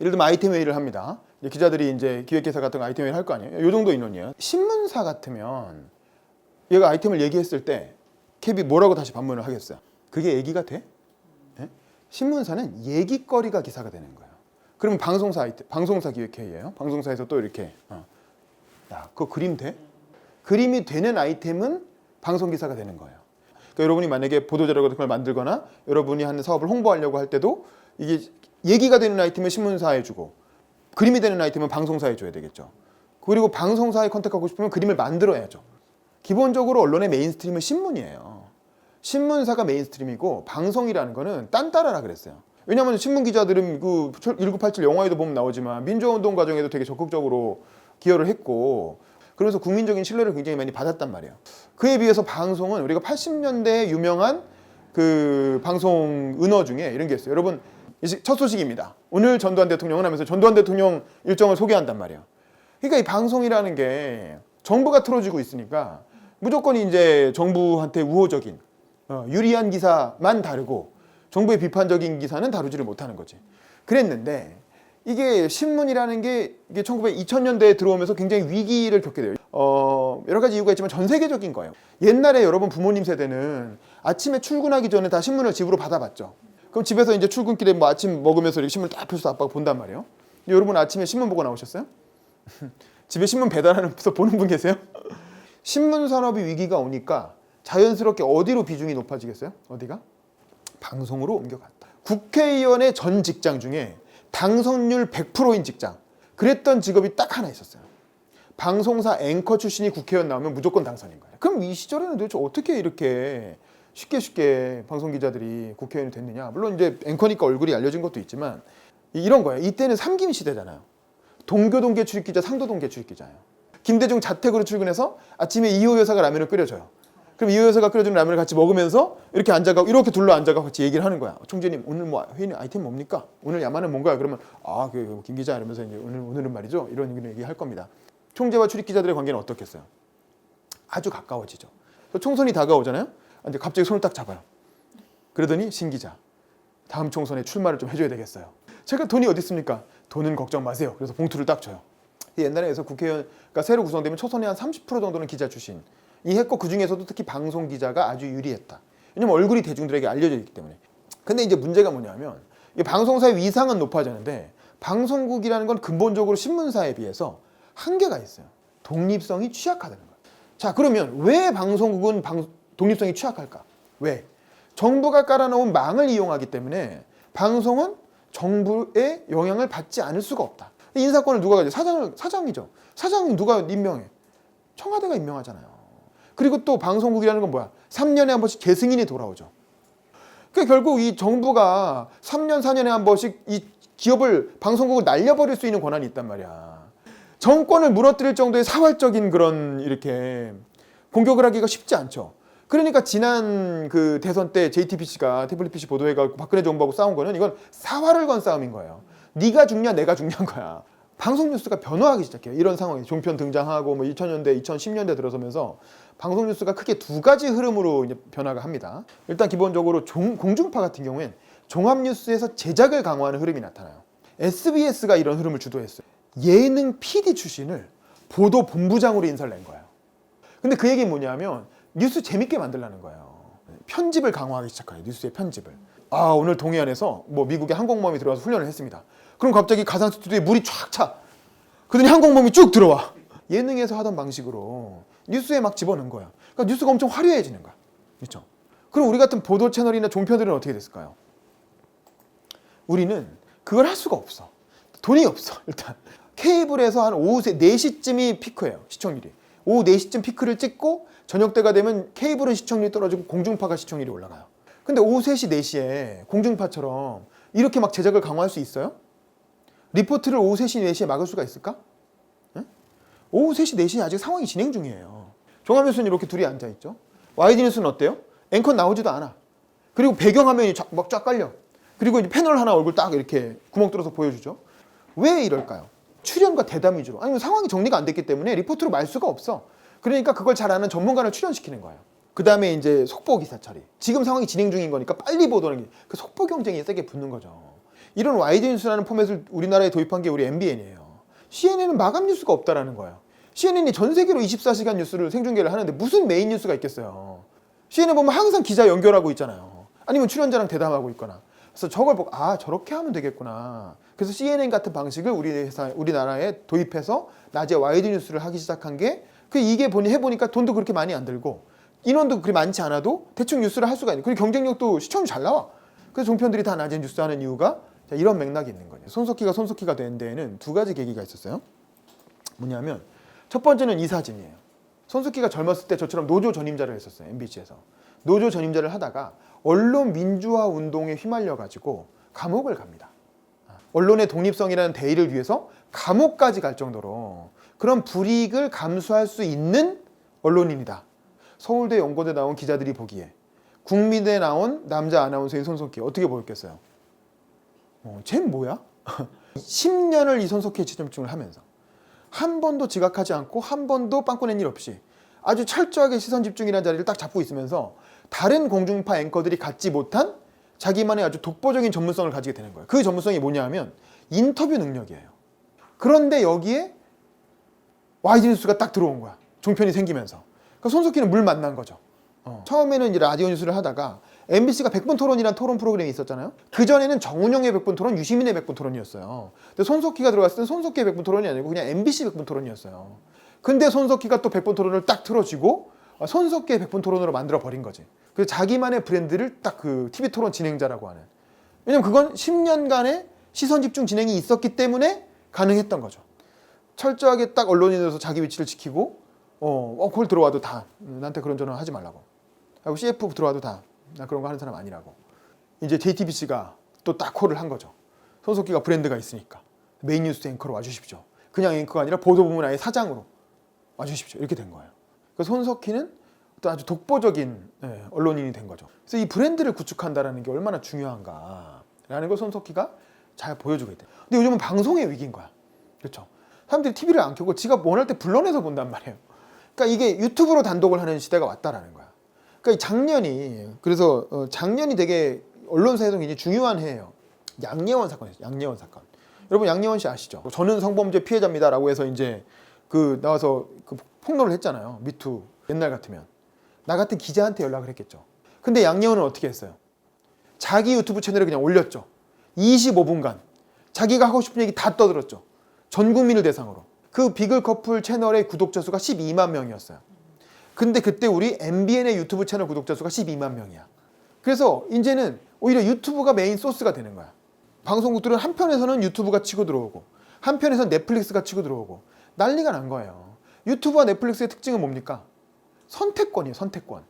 예를 들면 아이템 회의를 합니다. 이제 기자들이 이제 기획회사 같은 거 아이템 회의를 할 거 아니에요. 요 정도 인원이에요. 신문사 같으면 얘가 아이템을 얘기했을 때 캡이 뭐라고 다시 반문을 하겠어요? 그게 얘기가 돼? 예? 신문사는 얘기거리가 기사가 되는 거예요. 그러면 방송사 아이템, 방송사 기획회의예요. 방송사에서 또 이렇게 어. 야, 그거 그림 돼? 그림이 되는 아이템은 방송 기사가 되는 거예요. 그러니까 여러분이 만약에 보도자료 같은 걸 만들거나 여러분이 하는 사업을 홍보하려고 할 때도 이게 얘기가 되는 아이템은 신문사에 주고 그림이 되는 아이템은 방송사에 줘야 되겠죠. 그리고 방송사에 컨택하고 싶으면 그림을 만들어야죠. 기본적으로 언론의 메인스트림은 신문이에요. 신문사가 메인스트림이고 방송이라는 거는 딴따라라 그랬어요. 왜냐하면 신문 기자들은 그 1987 영화에도 보면 나오지만 민주화운동 과정에도 되게 적극적으로 기여를 했고 그래서 국민적인 신뢰를 굉장히 많이 받았단 말이에요. 그에 비해서 방송은 우리가 80년대에 유명한 그 방송 은어 중에 이런 게 있어요. 여러분 첫 소식입니다. 오늘 전두환 대통령은 하면서 전두환 대통령 일정을 소개한단 말이에요. 그러니까 이 방송이라는 게 정부가 틀어주고 있으니까 무조건 이제 정부한테 우호적인 어, 유리한 기사만 다루고 정부의 비판적인 기사는 다루지를 못하는 거지. 그랬는데 이게 신문이라는 게 이게 1900, 2000년대에 들어오면서 굉장히 위기를 겪게 돼요. 어, 여러 가지 이유가 있지만 전 세계적인 거예요. 옛날에 여러분 부모님 세대는 아침에 출근하기 전에 다 신문을 집으로 받아봤죠. 그럼 집에서 이제 출근길에 뭐 아침 먹으면서 이렇게 신문을 딱 펴서 아빠가 본단 말이에요. 여러분 아침에 신문 보고 나오셨어요? 집에 신문 배달하면서 보는 분 계세요? 신문 산업이 위기가 오니까 자연스럽게 어디로 비중이 높아지겠어요? 어디가? 방송으로 옮겨갔다. 국회의원의 전 직장 중에 당선율 100%인 직장. 그랬던 직업이 딱 하나 있었어요. 방송사 앵커 출신이 국회의원 나오면 무조건 당선인 거예요. 그럼 이 시절에는 도대체 어떻게 이렇게 쉽게 쉽게 방송 기자들이 국회의원이 됐느냐? 물론 이제 앵커니까 얼굴이 알려진 것도 있지만 이런 거예요. 이때는 삼김 시대잖아요. 동교동계 출입 기자, 상도동계 출입 기자예요. 김대중 자택으로 출근해서 아침에 이호 여사가 라면을 끓여줘요. 그럼 이호 여사가 끓여주는 라면을 같이 먹으면서 이렇게 앉아가 이렇게 둘러 앉아가 같이 얘기를 하는 거야. 총재님 오늘 뭐 회의 아이템 뭡니까? 오늘 야만은 뭔가요? 그러면 아그김 기자 이러면서 이제 오늘 오늘은 말이죠 이런 얘기 할 겁니다. 총재와 출입 기자들의 관계는 어떻겠어요? 아주 가까워지죠. 총선이 다가오잖아요. 이제 갑자기 손을 딱 잡아요. 그러더니 신 기자 다음 총선에 출마를 좀 해줘야 되겠어요. 제가 돈이 어디 있습니까? 돈은 걱정 마세요. 그래서 봉투를 딱 줘요. 옛날에서 국회의원가 새로 구성되면 초선의 한 30% 정도는 기자 출신. 이 했고 그 중에서도 특히 방송 기자가 아주 유리했다. 왜냐면 얼굴이 대중들에게 알려져 있기 때문에. 근데 이제 문제가 뭐냐면 이 방송사의 위상은 높아지는데 방송국이라는 건 근본적으로 신문사에 비해서 한계가 있어요. 독립성이 취약하다는 거예요. 자 그러면 왜 방송국은 방- 독립성이 취약할까? 왜? 정부가 깔아놓은 망을 이용하기 때문에 방송은 정부의 영향을 받지 않을 수가 없다. 인사권을 누가 가져? 사장을 사장이죠. 사장이 누가 임명해? 청와대가 임명하잖아요. 그리고 또 방송국이라는 건 뭐야? 3년에 한 번씩 재승인이 돌아오죠. 그러니까 결국 이 정부가 3년 4년에 한 번씩 이 기업을 방송국을 날려버릴 수 있는 권한이 있단 말이야. 정권을 무너뜨릴 정도의 사활적인 그런 이렇게 공격을 하기가 쉽지 않죠. 그러니까 지난 그 대선 때 JTBC가 태블릿 PC 보도해가 박근혜 정부하고 싸운 거는 이건 사활을 건 싸움인 거예요. 네가 죽냐 내가 죽냐인 거야. 방송 뉴스가 변화하기 시작해요. 이런 상황이 종편 등장하고 뭐 2000년대, 2010년대 들어서면서 방송 뉴스가 크게 두 가지 흐름으로 이제 변화가 합니다. 일단 기본적으로 종- 공중파 같은 경우엔 종합 뉴스에서 제작을 강화하는 흐름이 나타나요. SBS가 이런 흐름을 주도했어요. 예능 PD 출신을 보도 본부장으로 인사를 낸 거예요. 근데 그 얘기는 뭐냐면 뉴스 재밌게 만들라는 거예요. 편집을 강화하기 시작해요. 뉴스의 편집을. 아 오늘 동해안에서 뭐 미국의 항공모함이 들어와서 훈련을 했습니다. 그럼 갑자기 가상 스튜디오에 물이 쫙 차. 그러더니 항공모함이 쭉 들어와. 예능에서 하던 방식으로 뉴스에 막 집어넣은 거야. 그러니까 뉴스가 엄청 화려해지는 거야. 그렇죠? 그럼 우리 같은 보도 채널이나 종편들은 어떻게 됐을까요? 우리는 그걸 할 수가 없어. 돈이 없어, 일단. 케이블에서 한 오후 4시쯤이 피크예요, 시청률이. 오후 4시쯤 피크를 찍고 저녁 때가 되면 케이블은 시청률이 떨어지고 공중파가 시청률이 올라가요. 근데 오후 3시, 4시에 공중파처럼 이렇게 막 제작을 강화할 수 있어요? 리포트를 오후 3시, 4시에 막을 수가 있을까? 응? 오후 3시, 4시에 아직 상황이 진행 중이에요. 종합 뉴스는 이렇게 둘이 앉아있죠. YD 뉴스는 어때요? 앵커 나오지도 않아. 그리고 배경화면이 막쫙 깔려. 그리고 이제 패널 하나 얼굴 딱 이렇게 구멍 뚫어서 보여주죠. 왜 이럴까요? 출연과 대담 위주로. 아니면 상황이 정리가 안 됐기 때문에 리포트로 말 수가 없어. 그러니까 그걸 잘 아는 전문가를 출연시키는 거예요. 그 다음에 이제 속보 기사 처리. 지금 상황이 진행 중인 거니까 빨리 보도하는 게 그 속보 경쟁이 세게 붙는 거죠. 이런 YD 뉴스라는 포맷을 우리나라에 도입한 게 우리 MBN이에요. CNN은 마감 뉴스가 없다라는 거예요. CNN이 전 세계로 24시간 뉴스를 생중계를 하는데 무슨 메인 뉴스가 있겠어요. CNN 보면 항상 기자 연결하고 있잖아요. 아니면 출연자랑 대담하고 있거나. 그래서 저걸 보고 아 저렇게 하면 되겠구나. 그래서 CNN 같은 방식을 우리 회사 우리나라에 도입해서 낮에 YD 뉴스를 하기 시작한 게 그 이게 보니 해보니까 돈도 그렇게 많이 안 들고 인원도 그렇게 많지 않아도 대충 뉴스를 할 수가 있는. 그리고 경쟁력도 시청률 잘 나와. 그래서 종편들이 다 낮에 뉴스 하는 이유가 자, 이런 맥락이 있는 거예요. 손석희가 손석희가 된 데에는 두 가지 계기가 있었어요. 뭐냐면 첫 번째는 이 사진이에요. 손석희가 젊었을 때 저처럼 노조 전임자를 했었어요. MBC에서. 노조 전임자를 하다가 언론 민주화 운동에 휘말려 가지고 감옥을 갑니다. 언론의 독립성이라는 대의를 위해서 감옥까지 갈 정도로 그런 불이익을 감수할 수 있는 언론인이다. 서울대 연고대 나온 기자들이 보기에 국민대 나온 남자 아나운서인 손석희 어떻게 보였겠어요? 어, 쟤는 뭐야? 10년을 이 손석희의 지점증을 하면서 한 번도 지각하지 않고 한 번도 빵꾸낸 일 없이 아주 철저하게 시선 집중이라는 자리를 딱 잡고 있으면서 다른 공중파 앵커들이 갖지 못한 자기만의 아주 독보적인 전문성을 가지게 되는 거예요. 그 전문성이 뭐냐 하면 인터뷰 능력이에요. 그런데 여기에 YG 뉴스가 딱 들어온 거야. 종편이 생기면서. 그러니까 손석희는 물 만난 거죠. 어. 처음에는 이제 라디오 뉴스를 하다가 MBC가 100분 토론이란 토론 프로그램이 있었잖아요. 그 전에는 정운영의 100분 토론, 유시민의 100분 토론이었어요. 근데 손석희가 들어갔을 땐 손석희의 100분 토론이 아니고 그냥 MBC 100분 토론이었어요. 근데 손석희가 또 100분 토론을 딱 틀어지고 어, 손석희의 100분 토론으로 만들어 버린 거지. 그래서 자기만의 브랜드를 딱 그 TV 토론 진행자라고 하는. 왜냐면 그건 10년간의 시선 집중 진행이 있었기 때문에 가능했던 거죠. 철저하게 딱 언론인으로서 자기 위치를 지키고 어, 어 그걸 들어와도 다 음, 나한테 그런 전화 하지 말라고. 하고 CF 들어와도 다 나 그런 거 하는 사람 아니라고. 이제 JTBC가 또 딱 콜을 한 거죠. 손석희가 브랜드가 있으니까 메인 뉴스 앵커로 와주십시오. 그냥 앵커가 아니라 보도 부문 아예 사장으로 와주십시오. 이렇게 된 거예요. 그래서 손석희는 또 아주 독보적인 예, 언론인이 된 거죠. 그래서 이 브랜드를 구축한다라는 게 얼마나 중요한가라는 걸 손석희가 잘 보여주고 있대요. 근데 요즘은 방송의 위기인 거야. 그렇죠? 사람들이 TV를 안 켜고 지가 원할 때 불러내서 본단 말이에요. 그러니까 이게 유튜브로 단독을 하는 시대가 왔다라는 거야. 그러니까 이 작년이 그래서 어, 작년이 되게 언론사에서 굉장히 중요한 해예요. 양예원 사건이었어요. 양예원 사건. 여러분 양예원 씨 아시죠? 저는 성범죄 피해자입니다라고 해서 이제 그 나와서 그 폭로를 했잖아요. 미투 옛날 같으면 나 같은 기자한테 연락을 했겠죠. 근데 양예원은 어떻게 했어요? 자기 유튜브 채널에 그냥 올렸죠. 25분간 자기가 하고 싶은 얘기 다 떠들었죠. 전 국민을 대상으로. 그 비글 커플 채널의 구독자 수가 12만 명이었어요. 근데 그때 우리 MBN의 유튜브 채널 구독자 수가 12만 명이야. 그래서 이제는 오히려 유튜브가 메인 소스가 되는 거야. 방송국들은 한편에서는 유튜브가 치고 들어오고 한편에서는 넷플릭스가 치고 들어오고 난리가 난 거예요. 유튜브와 넷플릭스의 특징은 뭡니까? 선택권이에요, 선택권.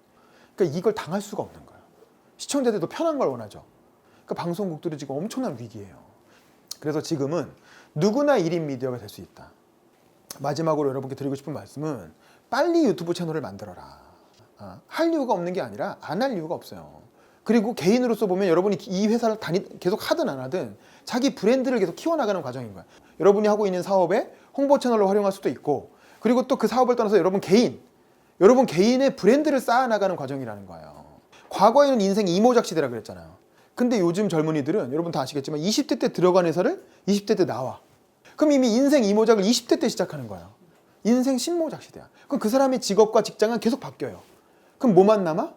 그러니까 이걸 당할 수가 없는 거예요. 시청자들도 편한 걸 원하죠. 그러니까 방송국들이 지금 엄청난 위기예요. 그래서 지금은 누구나 1인 미디어가 될 수 있다. 마지막으로 여러분께 드리고 싶은 말씀은 빨리 유튜브 채널을 만들어라. 아, 할 이유가 없는 게 아니라 안 할 이유가 없어요. 그리고 개인으로서 보면 여러분이 이 회사를 다니, 계속 하든 안 하든 자기 브랜드를 계속 키워나가는 과정인 거야. 여러분이 하고 있는 사업에 홍보 채널로 활용할 수도 있고 그리고 또 그 사업을 떠나서 여러분 개인, 여러분 개인의 브랜드를 쌓아나가는 과정이라는 거예요. 과거에는 인생 이모작 시대라 그랬잖아요. 근데 요즘 젊은이들은 여러분 다 아시겠지만 20대 때 들어간 회사를 20대 때 나와. 그럼 이미 인생 이모작을 20대 때 시작하는 거예요. 인생 신모작 시대야. 그럼 그 사람의 직업과 직장은 계속 바뀌어요. 그럼 뭐만 남아?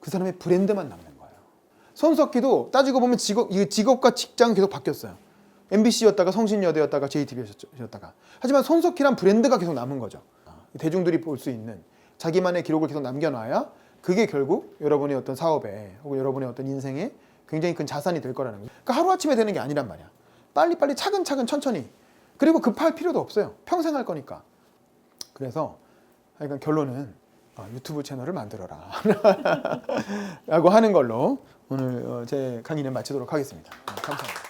그 사람의 브랜드만 남는 거예요. 손석희도 따지고 보면 직업, 이 직업과 직장은 계속 바뀌었어요. MBC였다가 성신여대였다가 JTBC였다가. 하지만 손석희란 브랜드가 계속 남은 거죠. 대중들이 볼 수 있는 자기만의 기록을 계속 남겨놔야 그게 결국 여러분의 어떤 사업에 혹은 여러분의 어떤 인생에 굉장히 큰 자산이 될 거라는 거죠. 그러니까 하루아침에 되는 게 아니란 말이야. 빨리빨리 차근차근 천천히. 그리고 급할 필요도 없어요. 평생 할 거니까. 그래서 하여간 결론은 어, 유튜브 채널을 만들어라. 라고 하는 걸로 오늘 어, 제 강의는 마치도록 하겠습니다. 어, 감사합니다.